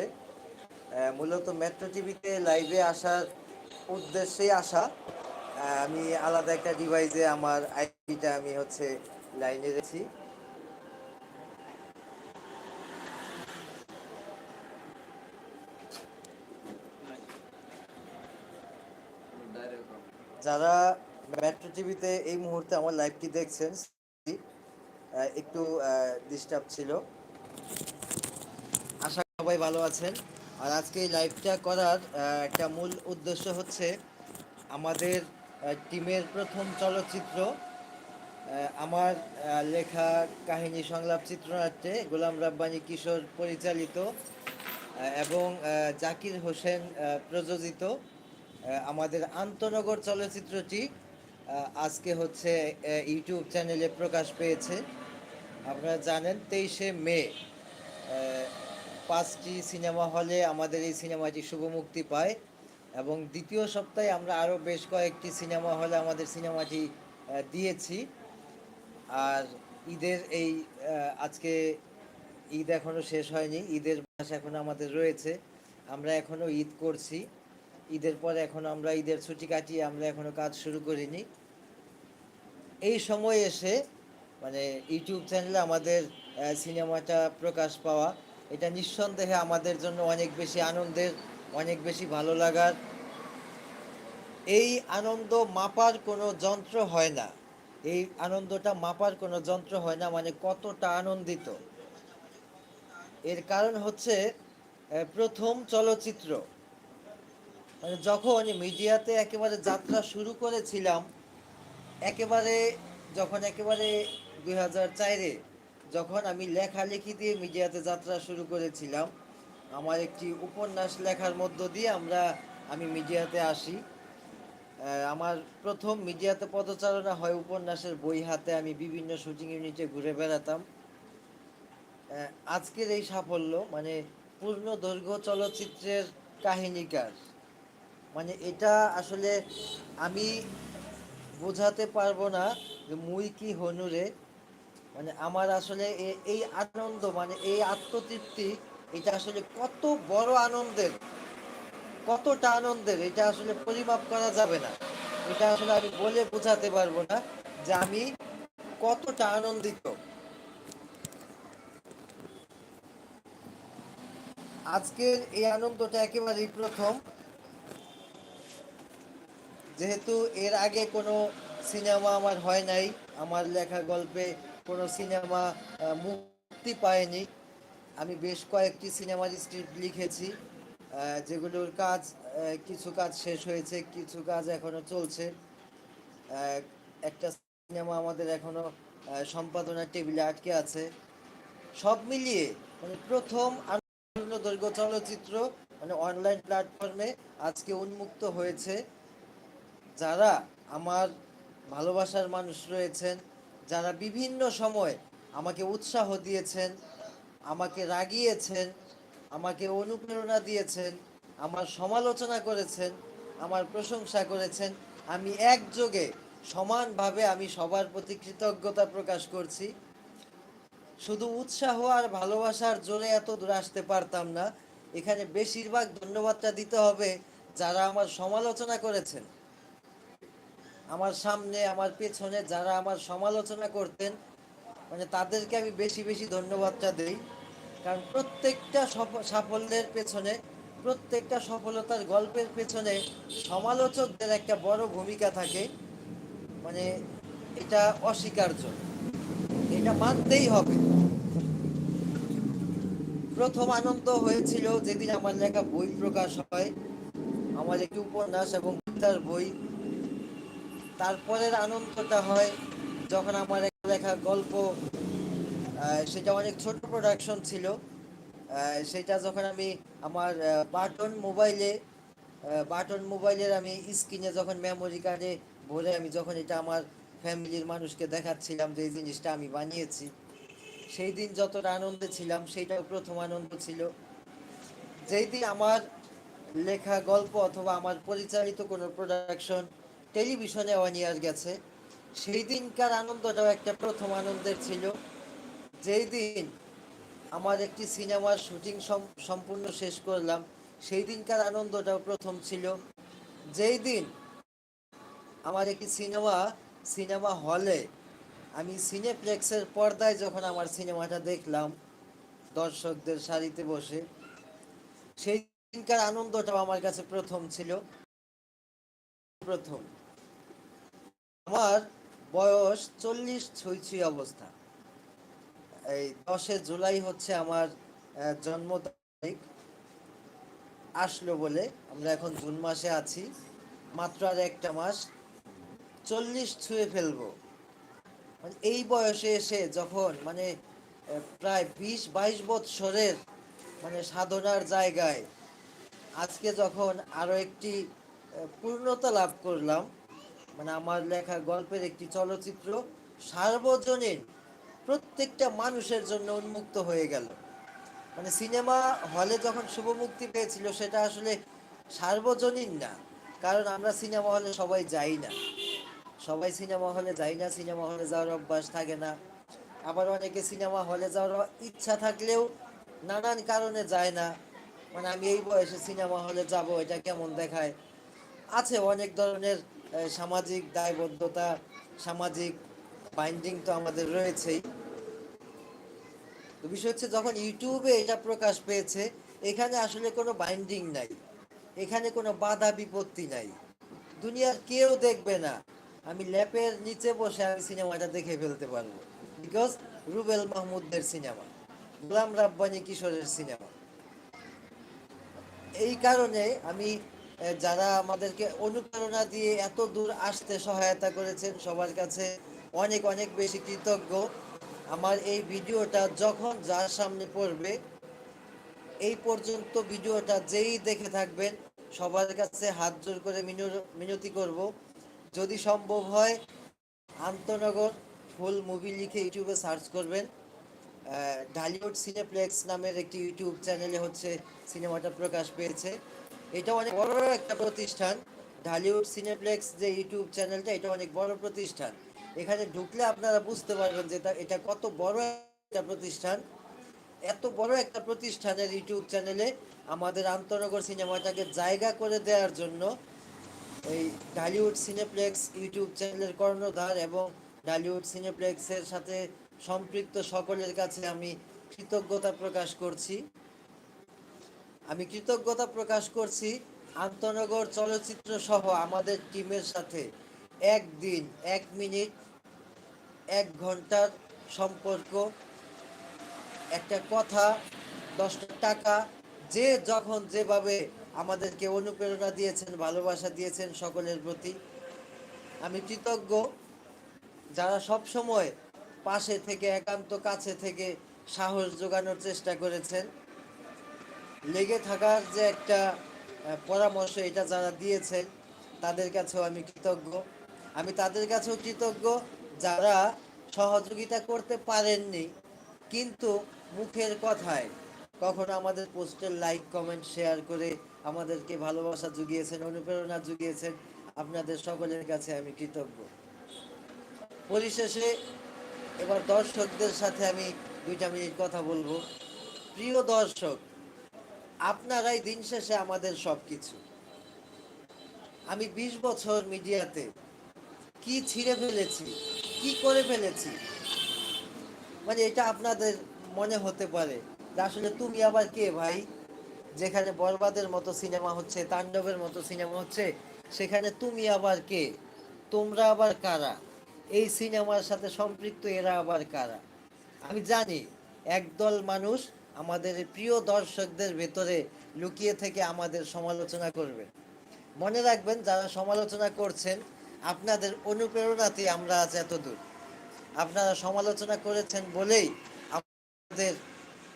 আহ, মূলত মেট্রো টিভিতে লাইভে আসার উদ্দেশ্যেই আসা। আমি আলাদা একটা ডিভাইসে আমার আইডিটা আমি হচ্ছে লাইনে রেখেছি। যারা মেট্রো টিভিতে এই মুহূর্তে আমার লাইভটি দেখছেন একটু ডিস্টার্ব ছিল। সবাই ভালো আছেন। আর আজকে এই লাইভটা করার একটা মূল উদ্দেশ্য হচ্ছে আমাদের টিমের প্রথম চলচ্চিত্র আমার লেখা কাহিনী সংলাপ চিত্রনাট্যে গোলাম রাব্বানি কিশোর পরিচালিত এবং জাকির হোসেন প্রযোজিত আমাদের আন্তনগর চলচ্চিত্রটি আজকে হচ্ছে ইউটিউব চ্যানেলে প্রকাশ পেয়েছে। আপনারা জানেন তেইশে মে পাঁচটি সিনেমা হলে আমাদের এই সিনেমাটি শুভ মুক্তি পায়। এবং দ্বিতীয় সপ্তাহে আমরা আরও বেশ কয়েকটি সিনেমা হলে আমাদের সিনেমাটি দিয়েছি। আর ঈদের এই আজকে ঈদ এখনও শেষ হয়নি। ঈদের মাস এখনও আমাদের রয়েছে। আমরা এখনও ঈদ করছি। ঈদের পর এখন আমরা ঈদের ছুটি কাটিয়ে আমরা এখনও কাজ শুরু করিনি। এই সময় এসে মানে ইউটিউব চ্যানেলে আমাদের সিনেমাটা প্রকাশ পাওয়া এটা নিঃসন্দেহে আমাদের জন্য অনেক বেশি আনন্দের, অনেক বেশি ভালো লাগার। এই আনন্দ মাপার কোনো যন্ত্র হয় না। এই আনন্দটা মাপার কোনো যন্ত্র হয় না মানে কতটা আনন্দিত। এর কারণ হচ্ছে প্রথম চলচ্চিত্র। মানে যখন মিডিয়াতে একেবারে যাত্রা শুরু করেছিলাম, একেবারে, যখন একেবারে দুই হাজার চারে যখন আমি লেখালেখি দিয়ে মিডিয়াতে যাত্রা শুরু করেছিলাম, আমার একটি উপন্যাস লেখার মধ্য দিয়ে আমরা, আমি মিডিয়াতে আসি। আমার প্রথম মিডিয়াতে পদচারণা হয় উপন্যাসের বই হাতে। আমি বিভিন্ন শুটিং ইউনিটে ঘুরে বেড়াতাম। আজকের এই সাফল্য মানে পূর্ণ দৈর্ঘ্য চলচ্চিত্রের কাহিনীকার। মানে এটা আসলে আমি বোঝাতে পারব না যে মুই কি হনুরে। মানে আমার আসলে এই আনন্দ মানে এই আত্মতৃপ্তি, এটা আসলে কত বড় আনন্দের, কতটা আনন্দের, এটা আসলে পরিমাপ করা যাবে না। এটা আসলে আমি বলে বোঝাতে পারব না যে আমি কতটা আনন্দিত। আজকের এই আনন্দটা একেবারেই প্রথম। যেহেতু এর আগে কোনো সিনেমা আমার হয় নাই, আমার লেখা গল্পে কোনো সিনেমা মুক্তি পায়নি। আমি বেশ কয়েকটি সিনেমার স্ক্রিপ্ট লিখেছি যেগুলোর কাজ কিছু কাজ শেষ হয়েছে, কিছু কাজ এখনও চলছে। একটা সিনেমা আমাদের এখনও সম্পাদনার টেবিলে আটকে আছে। সব মিলিয়ে মানে প্রথম দৈর্ঘ্য চলচ্চিত্র মানে অনলাইন প্ল্যাটফর্মে আজকে উন্মুক্ত হয়েছে। যারা আমার ভালোবাসার মানুষ রয়েছেন যারা বিভিন্ন সময় আমাকে উৎসাহ দিয়েছেন, আমাকে রাগিয়েছেন, আমাকে অনুপ্রেরণা দিয়েছেন, আমার সমালোচনা করেছেন, আমার প্রশংসা করেছেন, আমি একযোগে সমানভাবে আমি সবার প্রতি কৃতজ্ঞতা প্রকাশ করছি। শুধু উৎসাহ আর ভালোবাসার জোরে এত দূর আসতে পারতাম না। এখানে বেশিরভাগ ধন্যবাদটা দিতে হবে যারা আমার সমালোচনা করেছেন। আমার সামনে, আমার পেছনে যারা আমার সমালোচনা করতেন মানে তাদেরকে আমি বেশি বেশি ধন্যবাদটা দেই। কারণ প্রত্যেকটা সফ- সাফল্যের পেছনে, প্রত্যেকটা সফলতার গল্পের পেছনে সমালোচকদের একটা বড় ভূমিকা থাকে। মানে এটা অস্বীকার্য। এটা মানতেই হবে। প্রথম আনন্দ হয়েছিল যেদিন আমার লেখা বই প্রকাশ হয়। আমার একটি উপন্যাস এবং বই তারপরের আনন্দটা হয় যখন আমার একটা লেখা গল্প সেটা অনেক ছোট প্রোডাকশন ছিল। সেটা যখন আমি আমার বাটন মোবাইলে বাটন মোবাইলের আমি স্ক্রিনে যখন মেমোরি কার্ডে ভরে আমি যখন এটা আমার ফ্যামিলির মানুষকে দেখাচ্ছিলাম যে এই জিনিসটা আমি বানিয়েছি, সেই দিন যতটা আনন্দে ছিলাম সেইটাও প্রথম আনন্দ ছিল। যেই দিন আমার লেখা গল্প অথবা আমার পরিচালিত কোনো প্রোডাকশন টেলিভিশনে ওয়ান ইয়ার গেছে। সেই দিনকার আনন্দটাও একটা প্রথম আনন্দের ছিল। যেই দিন আমার একটি সিনেমার শুটিং সম্পূর্ণ শেষ করলাম সেই দিনকার আনন্দটাও প্রথম ছিল। যেই দিন আমার একটি সিনেমা সিনেমা হলে আমি সিনেপ্লেক্সের পর্দায় যখন আমার সিনেমাটা দেখলাম, দর্শকদের সারিতে বসে সেই দিনকার আনন্দটাও আমার কাছে প্রথম ছিল। প্রথম। আমার বয়স চল্লিশ ছুঁই ছুঁই অবস্থা। এই দশে জুলাই হচ্ছে আমার জন্ম তারিখ। আসলো বলে আমরা এখন জুন মাসে আছি, মাত্র আর একটা মাস। চল্লিশ ছুঁয়ে ফেলব। মানে এই বয়সে এসে যখন মানে প্রায় বিশ বাইশ বৎসরের মানে সাধনার জায়গায়, আজকে যখন আরও একটি পূর্ণতা লাভ করলাম মানে আমার লেখা গল্পের একটি চলচ্চিত্র সার্বজনীন প্রত্যেকটা মানুষের জন্য উন্মুক্ত হয়ে গেল। মানে সিনেমা হলে যখন শুভ মুক্তি পেয়েছিল সেটা আসলে সার্বজনীন না, কারণ আমরা সিনেমা হলে সবাই যাই না। সবাই সিনেমা হলে যাই না, সিনেমা হলে যাওয়ার অভ্যাস থাকে না। আবার অনেকে সিনেমা হলে যাওয়ার ইচ্ছা থাকলেও নানান কারণে যায় না। মানে আমি এই বয়সে সিনেমা হলে যাব, এটা কেমন দেখায়? আছে অনেক ধরনের সামাজিক দায়বদ্ধতা, সামাজিক বাইন্ডিং তো আমাদের রয়েছেই। তো বিষয় হচ্ছে যখন ইউটিউবে এটা প্রকাশ পেয়েছে, এখানে আসলে কোনো বাইন্ডিং নাই। এখানে কোনো বাধা বিপত্তি নাই। দুনিয়ার কেউ দেখবে না। আমি ল্যাপের নিচে বসে আমি সিনেমাটা দেখে ফেলতে পারব। বিকজ রুবেল মাহমুদদের সিনেমা, গোলাম রাব্বানি কিশোরের সিনেমা। এই কারণে আমি যারা আমাদেরকে অনুপ্রেরণা দিয়ে এত দূর আসতে সহায়তা করেছেন, সবার কাছে অনেক অনেক বেশি কৃতজ্ঞ। আমার এই ভিডিওটা যখন যার সামনে পড়বে, এই পর্যন্ত ভিডিওটা যেই দেখে থাকবেন, সবার কাছে হাত জোর করে মিনু- মিনতি করব। যদি সম্ভব হয়, আন্তনগর ফুল মুভি লিখে ইউটিউবে সার্চ করবেন। ঢালিউড সিনেপ্লেক্স নামের একটি ইউটিউব চ্যানেলে হচ্ছে সিনেমাটা প্রকাশ পেয়েছে। এটা অনেক বড় একটা প্রতিষ্ঠান। ঢালিউড সিনেপ্লেক্স যে ইউটিউব চ্যানেলটা এটা অনেক বড় প্রতিষ্ঠান। এখানে ঢুকলে আপনারা বুঝতে পারবেন যে এটা- কত বড় একটা প্রতিষ্ঠান। এত বড় একটা প্রতিষ্ঠানের ইউটিউব চ্যানেলে আমাদের আন্তনগর সিনেমাটাকে জায়গা করে দেওয়ার জন্য এই ঢালিউড সিনেপ্লেক্স ইউটিউব চ্যানেলের কর্ণধার এবং ঢালিউড সিনেপ্লেক্সের সাথে সম্পৃক্ত সকলের কাছে আমি কৃতজ্ঞতা প্রকাশ করছি। আমি কৃতজ্ঞতা প্রকাশ করছি আন্তনগর চলচ্চিত্র সহ আমাদের টিমের সাথে। একদিন, এক মিনিট, এক ঘণ্টার সম্পর্ক, একটা কথা, দশটা টাকা, যে যখন যেভাবে আমাদেরকে অনুপ্রেরণা দিয়েছেন, ভালোবাসা দিয়েছেন সকলের প্রতি। আমি কৃতজ্ঞ যারা সব সময় পাশে থেকে, একান্ত কাছে থেকে সাহস জোগানোর চেষ্টা করেছেন। লেগে থাকার যে একটা পরামর্শ এটা যারা দিয়েছেন তাদের কাছেও আমি কৃতজ্ঞ। আমি তাদের কাছেও কৃতজ্ঞ যারা সহযোগিতা করতে পারেননি, কিন্তু মুখের কথায় কখনো আমাদের পোস্টের লাইক, কমেন্ট, শেয়ার করে আমাদেরকে ভালোবাসা জুগিয়েছেন, অনুপ্রেরণা জুগিয়েছেন, আপনাদের সকলের কাছে আমি কৃতজ্ঞ। পরিশেষে এবার দর্শকদের সাথে আমি দুইটা মিনিট কথা বলব। প্রিয় দর্শক আপনারাই দিন শেষে আমাদের সব কিছু আমি বিশ বছর মিডিয়াতে কি ছিঁড়ে ফেলেছি, কি করে ফেলেছি মানে এটা আপনাদের মনে হতে পারে আসলে তুমি আবার কে ভাই? যেখানে বরবাদের মতো সিনেমা হচ্ছে, তাণ্ডবের মতো সিনেমা হচ্ছে, সেখানে তুমি আবার কে? তোমরা আবার কারা? এই সিনেমার সাথে সম্পৃক্ত এরা আবার কারা? আমি জানি, একদল মানুষ আমাদের প্রিয় দর্শকদের ভেতরে লুকিয়ে থেকে আমাদের সমালোচনা করবে। মনে রাখবেন, যারা সমালোচনা করছেন, আপনাদের অনুপ্রেরণাতেই আমরা আজ এত দূর আপনারা সমালোচনা করেছেন বলেই আমাদের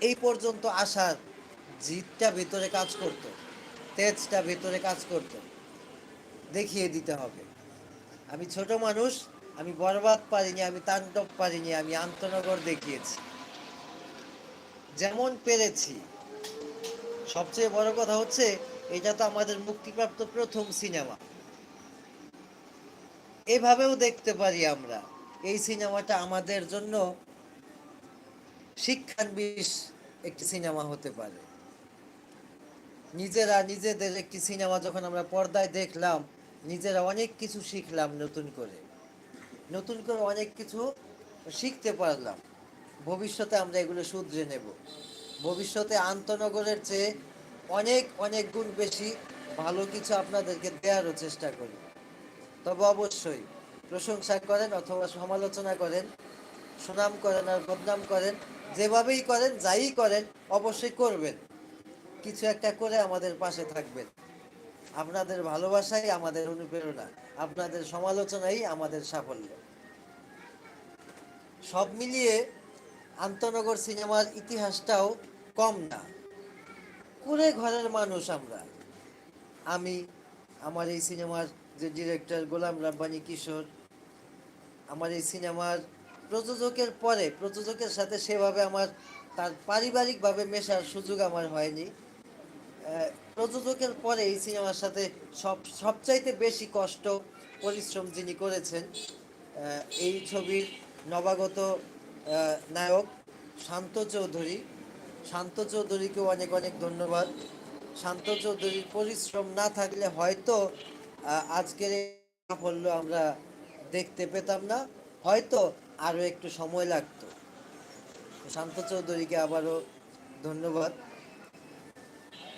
এই পর্যন্ত আসার জিতটা ভেতরে কাজ করত, তেজটা ভেতরে কাজ করত। দেখিয়ে দিতে হবে। আমি ছোট মানুষ, আমি বরবাদ পারিনি, আমি তাণ্ডব পারিনি, আমি আন্তনগর দেখিয়েছি। যেমন পেরেছি। সবচেয়ে বড় কথা হচ্ছে, এটা তো আমাদের মুক্তিপ্রাপ্ত প্রথম সিনেমা। এভাবেও দেখতে পারি আমরা, এই সিনেমাটা আমাদের জন্য শিক্ষার বিষ একটি সিনেমা হতে পারে। নিজেরা নিজেদের একটি সিনেমা যখন আমরা পর্দায় দেখলাম, নিজেরা অনেক কিছু শিখলাম নতুন করে। নতুন করে অনেক কিছু শিখতে পারলাম। ভবিষ্যতে আমরা এগুলো শুধরে নেব। ভবিষ্যতে আন্তনগরের চেয়ে অনেক অনেক গুণ বেশি ভালো কিছু আপনাদেরকে দেওয়ারও চেষ্টা করি। তবে অবশ্যই প্রশংসা করেন অথবা সমালোচনা করেন, সুনাম করেন আর বদনাম করেন, যেভাবেই করেন, যাই করেন, অবশ্যই করবেন। কিছু একটা করে আমাদের পাশে থাকবেন। আপনাদের ভালোবাসাই আমাদের অনুপ্রেরণা, আপনাদের সমালোচনাই আমাদের সাফল্য। সব মিলিয়ে আন্তনগর সিনেমার ইতিহাসটাও কম না। কুড়ে ঘরের মানুষ আমরা। আমি, আমার এই সিনেমার যে ডিরেক্টর গোলাম রাব্বানি কিশোর, আমার এই সিনেমার প্রযোজকের পরে, প্রযোজকের সাথে সেভাবে আমার, তার পারিবারিকভাবে মেশার সুযোগ আমার হয়নি। প্রযোজকের পরে এই সিনেমার সাথে সব, সবচাইতে বেশি কষ্ট, পরিশ্রম যিনি করেছেন এই ছবির নবাগত নায়ক শান্ত চৌধুরী। শান্ত চৌধুরীকেও অনেক অনেক ধন্যবাদ। শান্ত চৌধুরীর পরিশ্রম না থাকলে হয়তো আজকের সাফল্য আমরা দেখতে পেতাম না। হয়তো আরও একটু সময় লাগতো। শান্ত চৌধুরীকে আবারও ধন্যবাদ।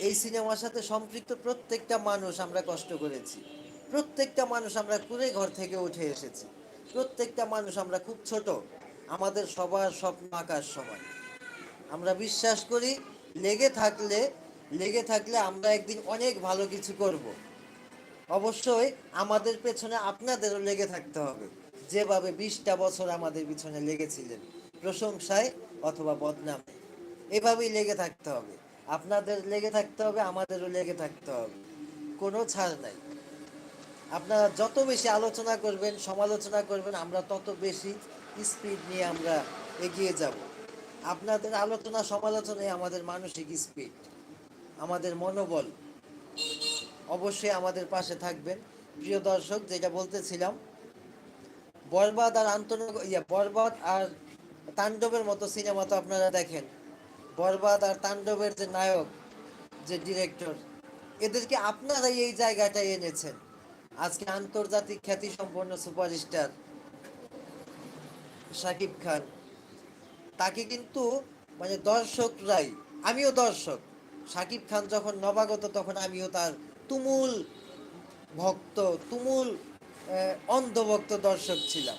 এই সিনেমার সাথে সম্পৃক্ত প্রত্যেকটা মানুষ আমরা কষ্ট করেছি। প্রত্যেকটা মানুষ আমরা কুড়ে ঘর থেকে উঠে এসেছি। প্রত্যেকটা মানুষ আমরা খুব ছোট। আমাদের সবার স্বপ্ন আকাশ সমান আমরা বিশ্বাস করি, লেগে থাকলে লেগে থাকলে আমরা একদিন অনেক ভালো কিছু করব। অবশ্যই আমাদের পেছনে আপনাদেরও লেগে থাকতে হবে। যেভাবে বিশটা বছর আমাদের পিছনে লেগেছিলেন, প্রশংসায় অথবা বদনামে, এভাবেই লেগে থাকতে হবে। আপনাদের লেগে থাকতে হবে, আমাদেরও লেগে থাকতে হবে। কোনো ছাড় নাই। আপনারা যত বেশি আলোচনা করবেন, সমালোচনা করবেন, আমরা তত বেশি স্পিড নিয়ে আমরা এগিয়ে যাব। আপনাদের আলোচনা সমালোচনায় আমাদের মানসিক স্পিড, আমাদের মনোবল। অবশ্যই আমাদের পাশে থাকবেন। প্রিয় দর্শক, যেটা বলতেছিলাম, বরবাদ আর আন্তনগ ইয়া, বরবাদ আর তাণ্ডবের মতো সিনেমা তো আপনারা দেখেন। বরবাদ আর তাণ্ডবের যে নায়ক, যে ডিরেক্টর, এদেরকে আপনারাই এই জায়গাটায় এনেছেন। আজকে আন্তর্জাতিক খ্যাতি সম্পন্ন সুপারস্টার শাকিব খান। তাকে কিন্তু মানে দর্শকরাই, আমিও দর্শক। শাকিব খান যখন নবাগত, তখন আমিও তার তুমুল ভক্ত, তুমুল অন্ধভক্ত দর্শক ছিলাম।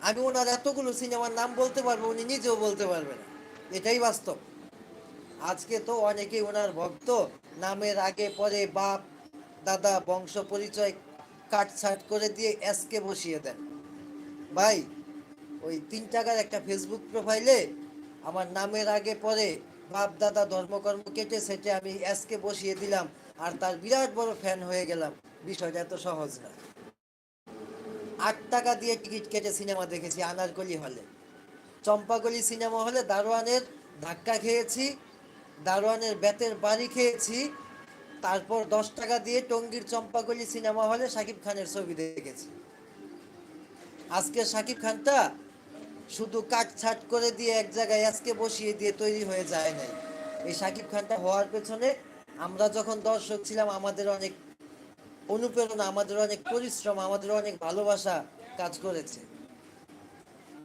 আমি ওনার এতগুলো সিনেমার নাম বলতে পারব, উনি নিজেও বলতে পারবে না। এটাই বাস্তব। আজকে তো অনেকেই ওনার ভক্ত, নামের আগে পরে বাপ, দাদা, বংশ পরিচয় কাটছাট করে দিয়ে এসকে বসিয়ে দেন। ভাই ওই তিন টাকার একটা ফেসবুক প্রোফাইলে আমার নামের আগে পরে বাপ দাদা ধর্মকর্ম কেটে সেটে আমি এসকে বসিয়ে দিলাম, আর তার বিরাট বড় ফ্যান হয়ে গেলাম। বিষয়টা এত সহজ না। আট টাকা দিয়ে টিকিট কেটে সিনেমা দেখেছি আনারকলি হলে। চম্পাকলি সিনেমা হলে দারোয়ানের ধাক্কা খেয়েছি, দারোয়ানের বেতের বাড়ি খেয়েছি, তারপর দশ টাকা দিয়ে টঙ্গীর চম্পাকলি সিনেমা হলে শাকিব খানের ছবি দেখেছি। আজকে শাকিব খানটা শুধু কাটছাট করে দিয়ে এক জায়গায় আজকে বসিয়ে দিয়ে তৈরি হয়ে যায় নাই। এই শাকিব খানটা হওয়ার পেছনে আমরা যখন দর্শক ছিলাম, আমাদের অনেক অনুপ্রেরণা, আমাদের অনেক পরিশ্রম, আমাদের অনেক ভালোবাসা কাজ করেছে।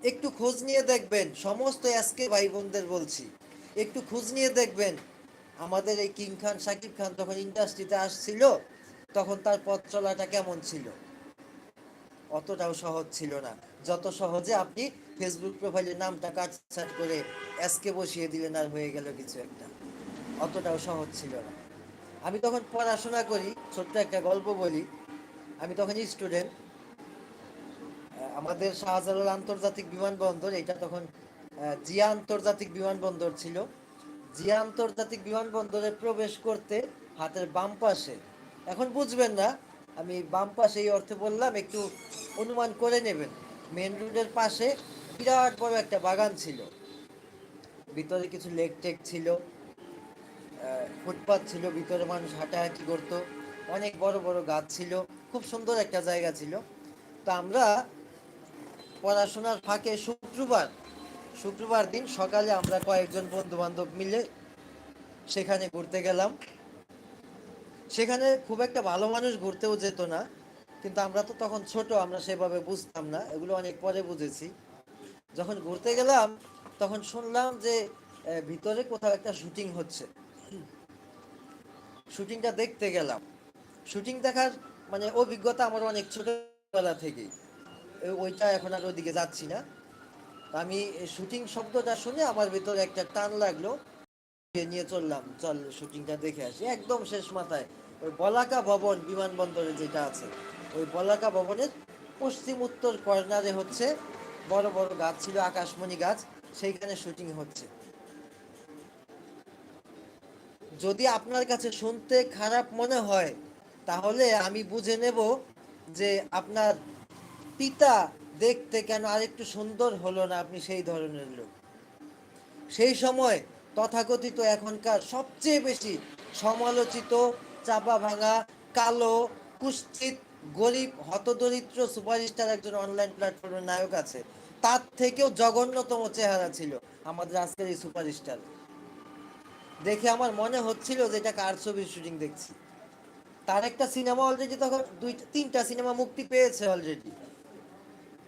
একটু খোঁজ নিয়ে দেখবেন, সমস্ত আজকে ভাই বোনদের বলছি, একটু খোঁজ নিয়ে দেখবেন, আমাদের এই কিং খান শাকিব খান যখন ইন্ডাস্ট্রিতে আসছিল, তখন তার পথ চলাটা কেমন ছিল? অতটাও সহজ ছিল না। যত সহজে আপনি ফেসবুক প্রোফাইলের নামটা কাটছাট করে এসকে বসিয়ে দিলেন আর হয়ে গেল কিছু একটা। অতটাও সহজ ছিল না। আমি তখন পড়াশোনা করি, ছোট্ট একটা গল্প বলি। আমি তখন স্টুডেন্ট আমাদের শাহজালাল আন্তর্জাতিক বিমানবন্দর, এটা তখন জিয়া আন্তর্জাতিক বিমানবন্দর ছিল। জিয়া আন্তর্জাতিক বিমানবন্দরে প্রবেশ করতে হাতের বাম পাশে, এখন বুঝবেন না, আমি বাম পাশে এই অর্থে বললাম, একটু অনুমান করে নেবেন। মেন রোডের পাশে বিরাট বড় একটা বাগান ছিল। ভিতরে কিছু লেক টেক ছিল। আহ, ফুটপাত ছিল ভিতরে মানুষ হাঁটাহাঁটি করতো। অনেক বড় বড় গাছ ছিল। খুব সুন্দর একটা জায়গা ছিল। তো আমরা পড়াশোনার ফাঁকে শুক্রবার শুক্রবার দিন সকালে আমরা কয়েকজন বন্ধু বান্ধব মিলে সেখানে ঘুরতে গেলাম। সেখানে খুব একটা ভালো মানুষ ঘুরতেও যেত না। কিন্তু আমরা তো তখন ছোট আমরা সেভাবে বুঝতাম না। এগুলো অনেক পরে বুঝেছি। যখন ঘুরতে গেলাম, তখন শুনলাম যে ভিতরে কোথাও একটা শুটিং হচ্ছে। শুটিংটা দেখতে গেলাম। শুটিং দেখার মানে অভিজ্ঞতা আমার অনেক ছোটবেলা থেকেই। ওইটা এখন আর ওইদিকে যাচ্ছি না। আমি শুটিং শব্দটা শুনে আমার ভিতরে একটা টান লাগল। নিয়ে চললাম। চল, শুটিংটা দেখে আসি। একদম শেষ মাথায় ওই বলাকা ভবন, বিমানবন্দরে যেটা আছে, ওই বলাকা ভবনের পশ্চিম উত্তর কর্নারে হচ্ছে বড় বড় গাছ ছিল, আকাশমণি গাছ, সেইখানে শুটিং হচ্ছে। যদি আপনার কাছে শুনতে খারাপ মনে হয়, তাহলে আমি বুঝে নেব যে আপনার পিতা দেখতে কেন আরেকটু সুন্দর হলো না আপনি সেই ধরনের লোক। সেই সময় তথাকথিত এখনকার সবচেয়ে বেশি সমালোচিত, চাপা ভাঙা, কালো কুষ্ঠিত গরিব, হতদরিদ্র সুপারস্টার একজন অনলাইন প্ল্যাটফর্মের নায়ক আছে। তার থেকেও জঘন্যতম চেহারা ছিল আমাদের আজকের এই সুপারস্টার। দেখে আমার মনে হচ্ছিল যে এটা কার ছবির শুটিং দেখছি। তার একটা সিনেমা অলরেডি তখন দুই, তিনটা সিনেমা মুক্তি পেয়েছে অলরেডি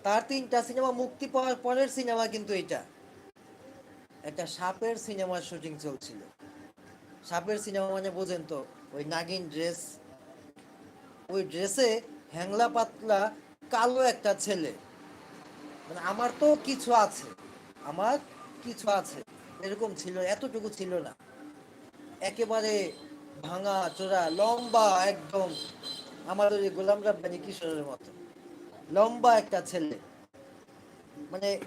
তার তিনটা সিনেমা মুক্তি পাওয়ার পরের সিনেমা কিন্তু এটা। একটা সাপের সিনেমার শুটিং চলছিল। সাপের সিনেমা মানে বোঝেন তো, ওই নাগিন ড্রেস। ওই ড্রেসে হ্যাংলা পাতলা কালো একটা ছেলে। মানে আমার তো কিছু আছে। আমার কিছু আছে। এরকম ছিল, এতটুকু ছিল না। একেবারে ভাঙা, চোরা, লম্বা একদম আমাদের গোলাম রাব্বানি কিশোরের মতো। লম্বা একটা ছেলে। মানে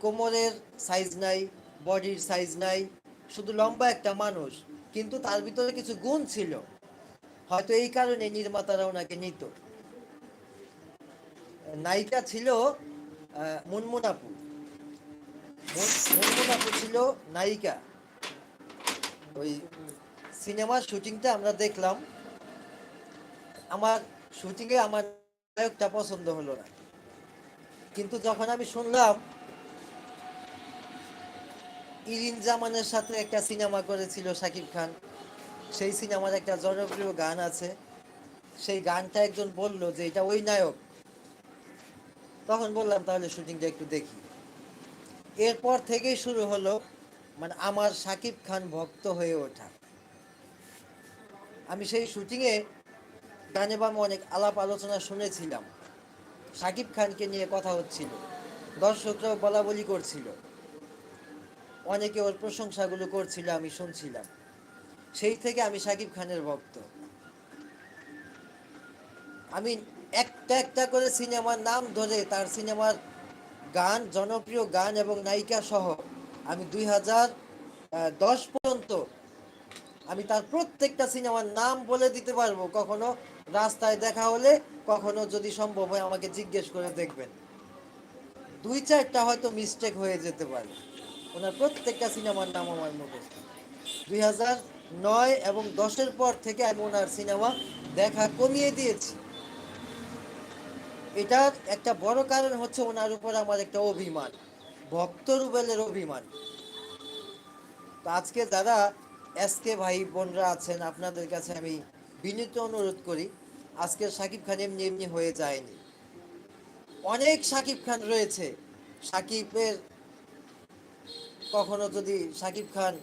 কোমরের সাইজ নাই বডির সাইজ নাই, শুধু লম্বা একটা মানুষ। কিন্তু তার ভিতরে কিছু গুণ ছিল। হয়তো এই কারণে নির্মাতারা ওনাকে নিত। নায়িকা ছিল আহ, মুনমুন আপু মুন- মুনমুন আপু ছিল নায়িকা। ওই সিনেমার শুটিংটা আমরা দেখলাম। আমার শুটিংয়ে আমার নায়কটা পছন্দ হলো না। কিন্তু যখন আমি শুনলাম ইরিন জামানের সাথে একটা সিনেমা করেছিল শাকিব খান। সেই সিনেমার একটা জনপ্রিয় গান আছে। সেই গানটা একজন বলল যে এটা ওই নায়ক। তখন বললাম, তাহলে শুটিংটা একটু দেখি। এরপর থেকেই শুরু হলো মানে আমার শাকিব খান ভক্ত হয়ে ওঠা। আমি সেই শুটিংয়ে গানে বামে অনেক আলাপ আলোচনা শুনেছিলাম। শাকিব খানকে নিয়ে কথা হচ্ছিল, দর্শকরাও বলা বলি করছিল। অনেকে ওর প্রশংসাগুলো করছিল, আমি শুনছিলাম। সেই থেকে আমি শাকিব খানের ভক্ত। আমি একটা একটা করে সিনেমার নাম ধরে তার সিনেমার গান, জনপ্রিয় গান এবং নায়িকা সহ আমি দুই হাজার দশ পর্যন্ত আমি তার প্রত্যেকটা সিনেমার নাম বলে দিতে পারব। কখনো রাস্তায় দেখা হলে, কখনো যদি সম্ভব হয় আমাকে জিজ্ঞেস করে দেখবেন। দুই চারটা হয়তো মিস্টেক হয়ে যেতে পারে। ওনার প্রত্যেকটা সিনেমার নাম আমার মুখস্থ দুই হাজার নয় এবং দশের পর থেকে আমি ওনার সিনেমা দেখা কমিয়ে দিয়েছি। এটার একটা বড় কারণ হচ্ছে ওনার উপর আমার একটা অভিমান, ভক্ত রুবেলের অভিমান। তো আজকে যারা এসকে ভাই বোনরা আছেন, আপনাদের কাছে আমি বিনীত অনুরোধ করি, আজকে সাকিব খান এমনি এমনি হয়ে যায়নি। অনেক সাকিব খান রয়েছে। সাকিবের কখনো যদি সাকিব খান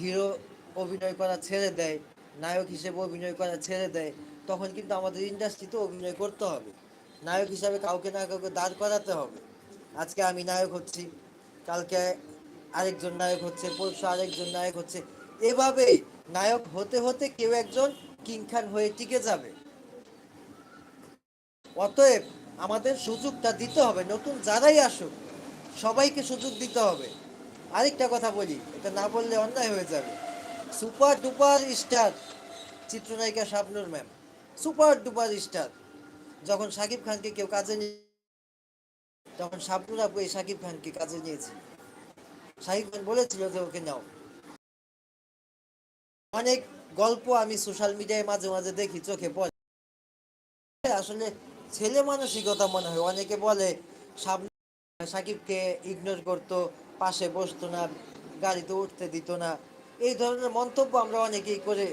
হিরো অভিনয় করা ছেড়ে দেয়, নায়ক হিসেবে অভিনয় করা ছেড়ে দেয়, তখন কিন্তু আমাদের ইন্ডাস্ট্রিতে অভিনয় করতে হবে। নায়ক হিসাবে কাউকে না কাউকে দাঁড় করাতে হবে। আজকে আমি নায়ক হচ্ছি, কালকে আরেকজন নায়ক হচ্ছে, পরশু আরেকজন নায়ক হচ্ছে। এভাবেই নায়ক হতে হতে কেউ একজন কিং খান হয়ে টিকে যাবে। অতএব আমাদের সুযোগটা দিতে হবে, নতুন যারাই আসুক, সবাইকে সুযোগ দিতে হবে। আরেকটা কথা বলি, এটা না বললে অন্যায় হয়ে যাবে। সুপার ডুপার স্টার, চিত্রনায়িকা Shabnur ma'am. Super duper star. যখন সাকিব খানকে কেউ কাজে নিয়ে তখন শাবনুর আপু এই সাকিব খানকে কাজে নিয়েছে। সাকিব খান বলেছিল যে ওকে নাও। অনেক গল্প আমি সোশ্যাল মিডিয়ায় মাঝে মাঝে দেখি, চোখে পড়ে। আসলে ছেলে মানসিকতা মনে হয়। অনেকে বলে সাকিবকে ইগনোর করতো, পাশে বসতো না, গাড়িতে উঠতে দিত না। এই ধরনের মন্তব্য আমরা অনেকেই করে,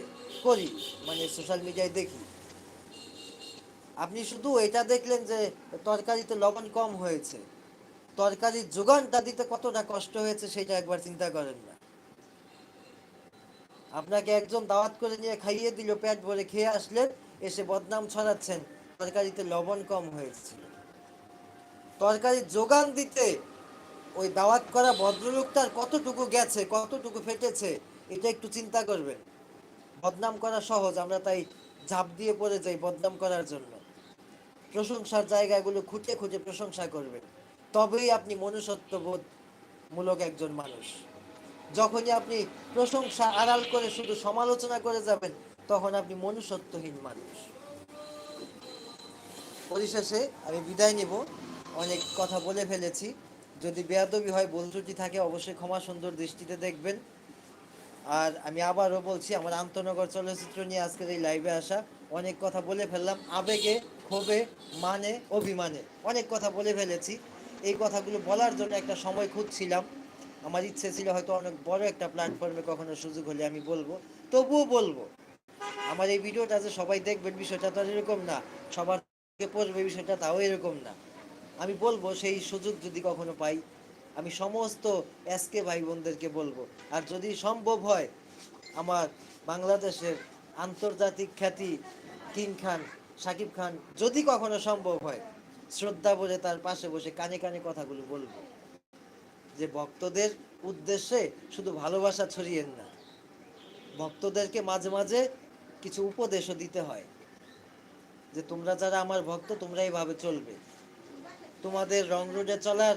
করি মানে সোশ্যাল মিডিয়ায় দেখি। আপনি শুধু এটা দেখলেন যে তরকারিতে লবণ কম হয়েছে। তরকারির যোগানটা দিতে কতটা কষ্ট হয়েছে সেটা একবার চিন্তা করেন না। আপনাকে একজন দাওয়াত করে নিয়ে খাইয়ে দিল, পেট ভরে খেয়ে আসলেন, এসে বদনাম ছড়াচ্ছেন, তরকারিতে লবণ কম হয়েছে। তরকারির যোগান দিতে ওই দাওয়াত করা ভদ্রলোকটার কতটুকু গেছে, কতটুকু ফেটেছে, এটা একটু চিন্তা করবেন। বদনাম করা সহজ, আমরা তাই ঝাঁপ দিয়ে পড়ে যাই বদনাম করার জন্য। প্রশংসার জায়গাগুলো খুঁটে খুঁটে প্রশংসা করবেন তবেই আপনি মনুষ্যত্ববোধ মূলক একজন মানুষ। যখনই আপনি প্রশংসা আড়াল করে শুধু সমালোচনা করে যাবেন, তখন আপনি মনুষ্যত্বহীন মানুষ। পরিশেষে আমি বিদায় নিব। অনেক কথা বলে ফেলেছি। যদি বেয়াদবি হয় ত্রুটি থাকে, অবশ্যই ক্ষমা সুন্দর দৃষ্টিতে দেখবেন। আর আমি আবারও বলছি, আমার আন্তনগর চলচ্চিত্র নিয়ে আজকের এই লাইভে আসা, অনেক কথা বলে ফেললাম। আবেগে ক্ষোভে মানে অভিমানে অনেক কথা বলে ফেলেছি। এই কথাগুলো বলার জন্য একটা সময় খুঁজছিলাম। আমার ইচ্ছে ছিল হয়তো অনেক বড় একটা প্ল্যাটফর্মে কখনো সুযোগ হলে আমি বলব। তবুও বলব, আমার এই ভিডিওটা যে সবাই দেখবেন বিষয়টা তো এরকম না। সবার পড়বে বিষয়টা তাও এরকম না। আমি বলব, সেই সুযোগ যদি কখনো পাই, আমি সমস্ত এসকে ভাই বোনদেরকে বলব। আর যদি সম্ভব হয়, আমার বাংলাদেশের আন্তর্জাতিক খ্যাতি কিং খান সাকিব খান যদি কখনো সম্ভব হয়, শ্রদ্ধা বলে তার পাশে বসে কানে কানে কথাগুলো বলব। যে ভক্তদের উদ্দেশ্যে শুধু ভালোবাসা ছড়িয়েন না, ভক্তদেরকে মাঝে মাঝে কিছু উপদেশও দিতে হয়। যে তোমরা যারা আমার ভক্ত, তোমরা এইভাবে চলবে। তোমাদের রং রোডে চলার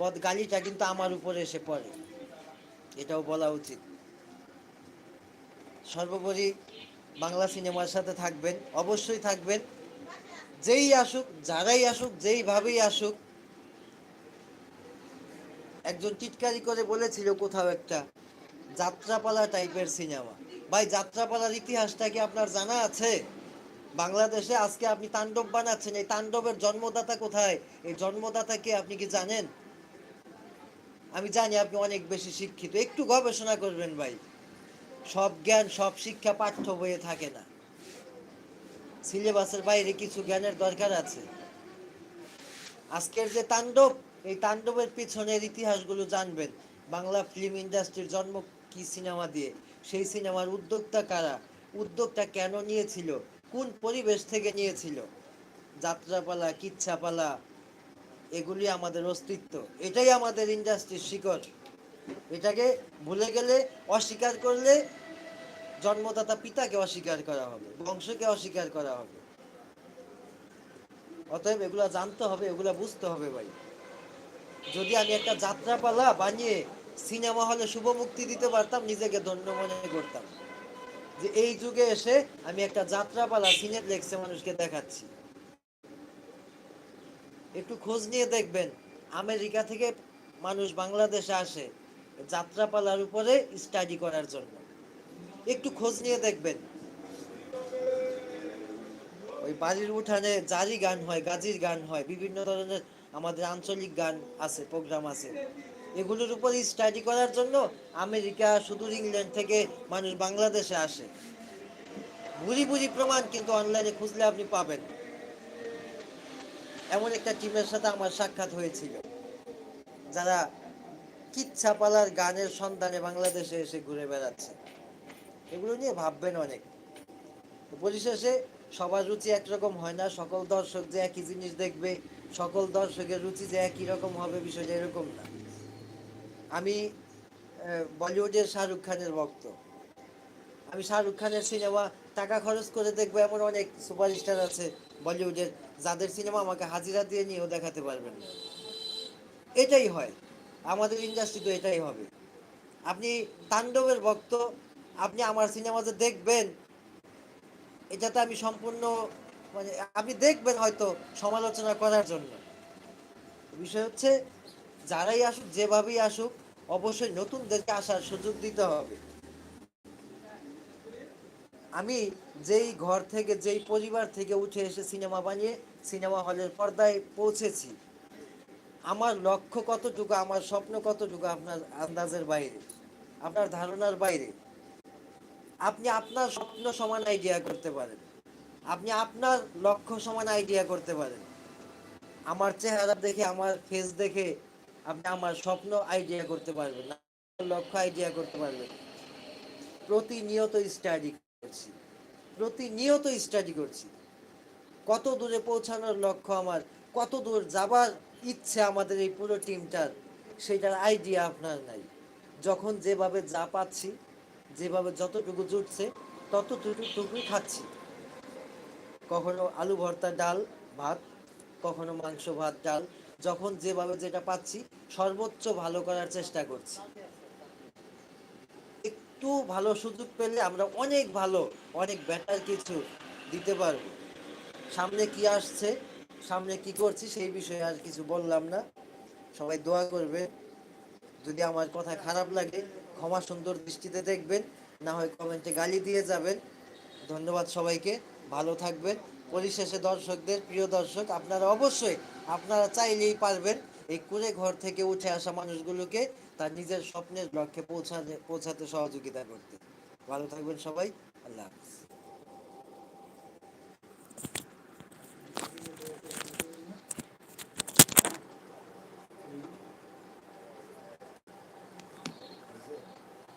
বদ গালিটা কিন্তু আমার উপরে এসে পড়ে। এটাও বলা উচিত। সর্বোপরি বাংলা সিনেমার সাথে থাকবেন, অবশ্যই থাকবেন। যেই আসুক, যারাই আসুক, যেইভাবেই আসুক, একজন টিটকারি করে বলেছিল কোথাও একটা যাত্রাপালা টাইপের সিনেমা। ভাই, যাত্রাপালার ইতিহাসটা কি আপনার জানা আছে? বাংলাদেশে আজকে আপনি তাণ্ডব বানাচ্ছেন, এই তাণ্ডবের জন্মদাতা কোথায়? এই জন্মদাতা কে আপনি কি জানেন? আমি জানি আপনি অনেক বেশি শিক্ষিত, একটু গবেষণা করবেন ভাই। সব জ্ঞান, সব শিক্ষা পাঠ্য বইয়ে থাকে না। সিলেবাসের বাইরে কিছু জ্ঞানের দরকার আছে। আজকের যে তাণ্ডব, এই তাণ্ডবের পিছনের ইতিহাসগুলো জানবেন। বাংলা ফিল্ম ইন্ডাস্ট্রির জন্ম কি সিনেমা দিয়ে? সেই সিনেমার উদ্যোক্তা কারা? উদ্যোগটা কেন নিয়েছিল? কোন পরিবেশ থেকে নিয়েছিল? যাত্রাপালা, কিচ্ছাপালা, এগুলি আমাদের অস্তিত্ব। এটাই আমাদের ইন্ডাস্ট্রির শিকড়। এটাকে ভুলে গেলে, অস্বীকার করলে জন্মদাতা পিতাকে অস্বীকার করা হবে, বংশকে অস্বীকার করা হবে। অতএব এগুলা জানতে হবে, এগুলা বুঝতে হবে ভাই। যদি আমি একটা যাত্রাপালা বানিয়ে সিনেমা হলে শুভ মুক্তি দিতে পারতাম, নিজেকে ধন্য মনে করতাম। যে এই যুগে এসে আমি একটা যাত্রাপালা সিনেপ্লেক্সে মানুষকে দেখাচ্ছি। একটু খোঁজ নিয়ে দেখবেন, আমেরিকা থেকে মানুষ বাংলাদেশে আসে। যাত্রাপালার উপরে স্টাডি করার জন্য। একটু খোঁজ নিয়ে দেখবেন। ওই বাড়ির উঠানে জারি গান হয়, গাজির গান হয়, বিভিন্ন ধরনের আমাদের আঞ্চলিক গান আছে প্রোগ্রাম আছে। এগুলোর উপর স্টাডি করার জন্য আমেরিকা সুদূর ইংল্যান্ড থেকে মানুষ বাংলাদেশে আসে। বুড়ি বুড়ি প্রমাণ কিন্তু অনলাইনে খুঁজলে আপনি পাবেন। এমন একটা টিমের সাথে আমার সাক্ষাৎ হয়েছিল। যারা কিচ্ছাপালার গানের সন্ধানে বাংলাদেশে এসে ঘুরে বেড়াচ্ছে। এগুলো নিয়ে ভাববেন অনেক। পরিশেষে, সবার রুচি একরকম হয় না, সকল দর্শক যে একই জিনিস দেখবে, সকল দর্শকের রুচি যে একই রকম হবে বিষয়টা এরকম না। আমি বলিউডের শাহরুখ খানের ভক্ত। আমি শাহরুখ খানের সিনেমা টাকা খরচ করে দেখব এমন অনেক সুপারস্টার আছে বলিউডের, যাদের সিনেমা আমাকে হাজিরা দিয়ে নিয়েও দেখাতে পারবেন না। এটাই হয়। আমাদের ইন্ডাস্ট্রি তো এটাই হবে। আপনি তাণ্ডবের ভক্ত, আপনি আমার সিনেমা যে দেখবেন, এটাতে আমি সম্পূর্ণ মানে আপনি দেখবেন হয়তো সমালোচনা করার জন্য। বিষয় হচ্ছে, যারাই আসুক, যেভাবেই আসুক, অবশ্যই নতুনদেরকে আসার সুযোগ দিতে হবে। আমি যেই ঘর থেকে, যেই পরিবার থেকে উঠে এসে সিনেমা বানিয়ে সিনেমা হলের পর্দায় পৌঁছেছি আমার লক্ষ্য কতটুকু, আমার স্বপ্ন কতটুকু আপনার আন্দাজের বাইরে, আপনার ধারণার বাইরে? আপনি আপনার স্বপ্ন সমান আইডিয়া করতে পারেন। আপনি আপনার লক্ষ্য সমান আইডিয়া করতে পারেন। আমার চেহারা দেখে, আমার ফেস দেখে আপনি আমার স্বপ্ন আইডিয়া করতে পারবেন লক্ষ্য আইডিয়া করতে পারবেন প্রতিনিয়ত স্টাডি করছি, প্রতিনিয়ত স্টাডি করছি। কত দূরে পৌঁছানোর লক্ষ্য আমার, কত দূর যাবার ইচ্ছে আমাদের এই পুরো টিমটার সেটার আইডিয়া আপনার নাই। যখন যেভাবে যা পাচ্ছি, যেভাবে যতটুকু জুটছে, ততটুকুই খাচ্ছি। কখনো আলু ভর্তা, ডাল, ভাত, কখনো মাংস, ভাত, ডাল, যখন যেভাবে যেটা পাচ্ছি, সর্বোচ্চ ভালো করার চেষ্টা করছি। একটু ভালো সুযোগ পেলে আমরা অনেক ভালো, অনেক বেটার কিছু দিতে পারব। সামনে কি আসছে? সামনে কি করছি সেই বিষয়ে আর কিছু বললাম না। সবাই দোয়া করবে। যদি আমার কথা খারাপ লাগে, ক্ষমা সুন্দর দৃষ্টিতে দেখবেন, না হয় কমেন্টে গালি দিয়ে যাবেন। ধন্যবাদ সবাইকে, ভালো থাকবেন। পরিশেষে দর্শকদের, প্রিয় দর্শক, আপনারা অবশ্যই, আপনারা চাইলেই পারবেন এই কুড়ে ঘর থেকে উঠে আসা মানুষগুলোকে তার নিজের স্বপ্নের লক্ষ্যে পৌঁছাতে পৌঁছাতে সহযোগিতা করতে। ভালো থাকবেন সবাই, আল্লাহ হাফিজ।